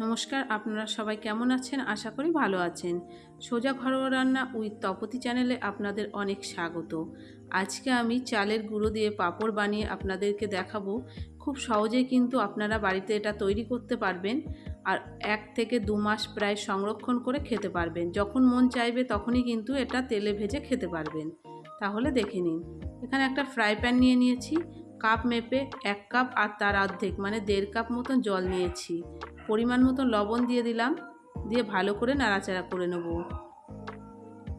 নমস্কার, আপনারা সবাই কেমন আছেন? আশা করি ভালো আছেন। সোজা ঘরোয়া রান্না উইথ তপতি চ্যানেলে আপনাদের অনেক স্বাগত। আজকে আমি চালের গুঁড়ো দিয়ে পাঁপড় বানিয়ে আপনাদেরকে দেখাবো। খুব সহজেই কিন্তু আপনারা বাড়িতে এটা তৈরি করতে পারবেন আর এক থেকে দু মাস প্রায় সংরক্ষণ করে খেতে পারবেন। যখন মন চাইবে তখনই কিন্তু এটা তেলে ভেজে খেতে পারবেন। তাহলে দেখে নিন। এখানে একটা ফ্রাই প্যান নিয়ে নিয়েছি। কাপ মেপে এক কাপ আর তার অর্ধেক মানে দেড় কাপ মতন জল নিয়েছি। পরিমাণ মতো লবণ দিয়ে দিলাম, দিয়ে ভালো করে নাড়াচাড়া করে নেব।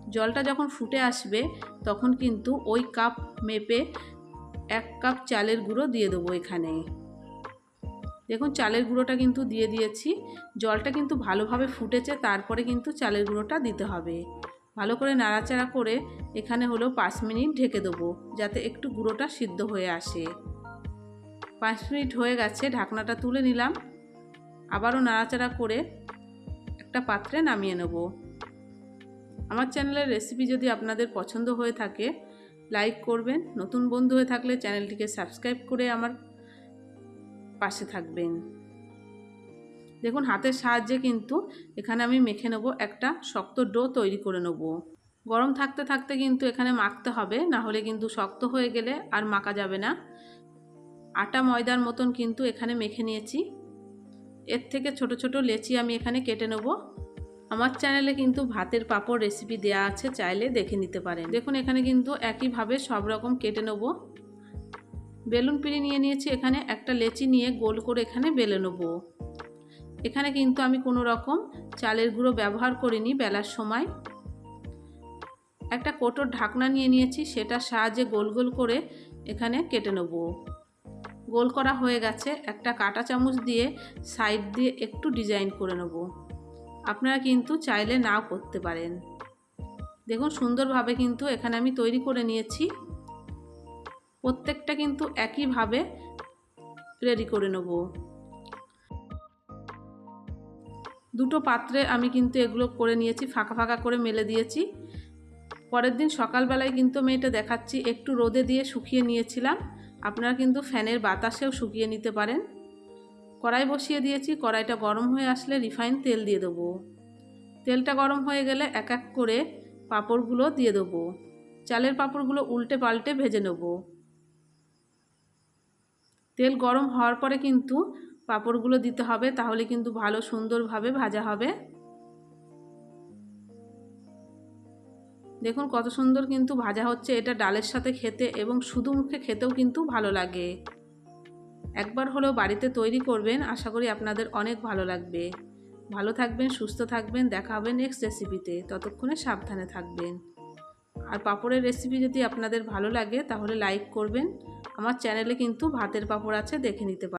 জলটা যখন ফুটে আসবে, তখন কিন্তু ওই কাপ মেপে এক কাপ চালের গুঁড়ো দিয়ে দেবো এখানে। দেখুন, চালের গুঁড়োটা কিন্তু দিয়ে দিয়েছি। জলটা কিন্তু ভালোভাবে ফুটেছে, তারপরে কিন্তু চালের গুঁড়োটা দিতে হবে। ভালো করে নাড়াচাড়া করে এখানে হলো পাঁচ মিনিট ঢেকে দেবো, যাতে একটু গুঁড়োটা সিদ্ধ হয়ে আসে। পাঁচ মিনিট হয়ে গেছে, ঢাকনাটা তুলে নিলাম। আবারও নাড়াচাড়া করে একটা পাত্রে নামিয়ে নেব। আমার চ্যানেলের রেসিপি যদি আপনাদের পছন্দ হয়ে থাকে, লাইক করবেন। নতুন বন্ধু হয়ে থাকলে চ্যানেলটিকে সাবস্ক্রাইব করে আমার পাশে থাকবেন। দেখুন, হাতের সাহায্যে কিন্তু এখানে আমি মেখে নেব একটা শক্ত ডো তৈরি করে নেব। গরম থাকতে থাকতে কিন্তু এখানে মাখতে হবে, না হলে কিন্তু শক্ত হয়ে গেলে আর মাখা যাবে না। আটা ময়দার মতন কিন্তু এখানে মেখে নিয়েছি। এর থেকে ছোট ছোট লেচি আমি এখানে কেটে নেব। আমার চ্যানেলে কিন্তু ভাতের পাঁপড় রেসিপি দেয়া আছে, চাইলে দেখে নিতে পারেন। দেখুন, এখানে কিন্তু একইভাবে সব রকম কেটে নেব। বেলুন পিড়ি নিয়ে নিয়েছি, এখানে একটা লেচি নিয়ে গোল করে এখানে বেলে নেব। এখানে কিন্তু আমি কোনো রকম চালের গুঁড়ো ব্যবহার করিনি বেলার সময়। একটা কোটোর ঢাকনা নিয়ে নিয়েছি সেটা সাহায্যে গোল গোল করে এখানে কেটে নেব। গোল করা হয়ে গেছে, একটা কাটা চামচ দিয়ে সাইড দিয়ে একটু ডিজাইন করে নেব। আপনারা কিন্তু চাইলে নাও করতে পারেন। দেখুন সুন্দরভাবে কিন্তু এখানে আমি তৈরি করে নিয়েছি। প্রত্যেকটা কিন্তু একইভাবে রেডি করে নেব। দুটো পাত্রে আমি কিন্তু এগুলো করে নিয়েছি, ফাঁকা ফাঁকা করে মেলে দিয়েছি। পরের দিন সকালবেলায় কিন্তু আমি এটা দেখাচ্ছি, একটু রোদে দিয়ে শুকিয়ে নিয়েছিলাম। আপনারা কিন্তু ফ্যানের বাতাসেও শুকিয়ে নিতে পারেন। কড়াই বসিয়ে দিয়েছি, কড়াইটা গরম হয়ে আসলে রিফাইন তেল দিয়ে দেবো। তেলটা গরম হয়ে গেলে এক এক করে পাঁপড়গুলো দিয়ে দেবো। চালের পাঁপড়গুলো উল্টে পাল্টে ভেজে নেব। তেল গরম হওয়ার পরে কিন্তু পাঁপড়গুলো দিতে হবে, তাহলে কিন্তু ভালো সুন্দরভাবে ভাজা হবে। দেখুন কত সুন্দর কিন্তু ভাজা হচ্ছে। এটা ডালের সাথে খেতে এবং শুধু মুখে খেতেও কিন্তু ভালো লাগে। একবার হলেও বাড়িতে তৈরি করবেন, আশা করি আপনাদের অনেক ভালো লাগবে। ভালো থাকবেন, সুস্থ থাকবেন, দেখা হবে নেক্সট রেসিপিতে ততক্ষণে সাবধানে থাকবেন। আর পাঁপড়ের রেসিপি যদি আপনাদের ভালো লাগে, তাহলে লাইক করবেন। আমার চ্যানেলে কিন্তু ভাতের পাঁপড় আছে, দেখে নিতে পারেন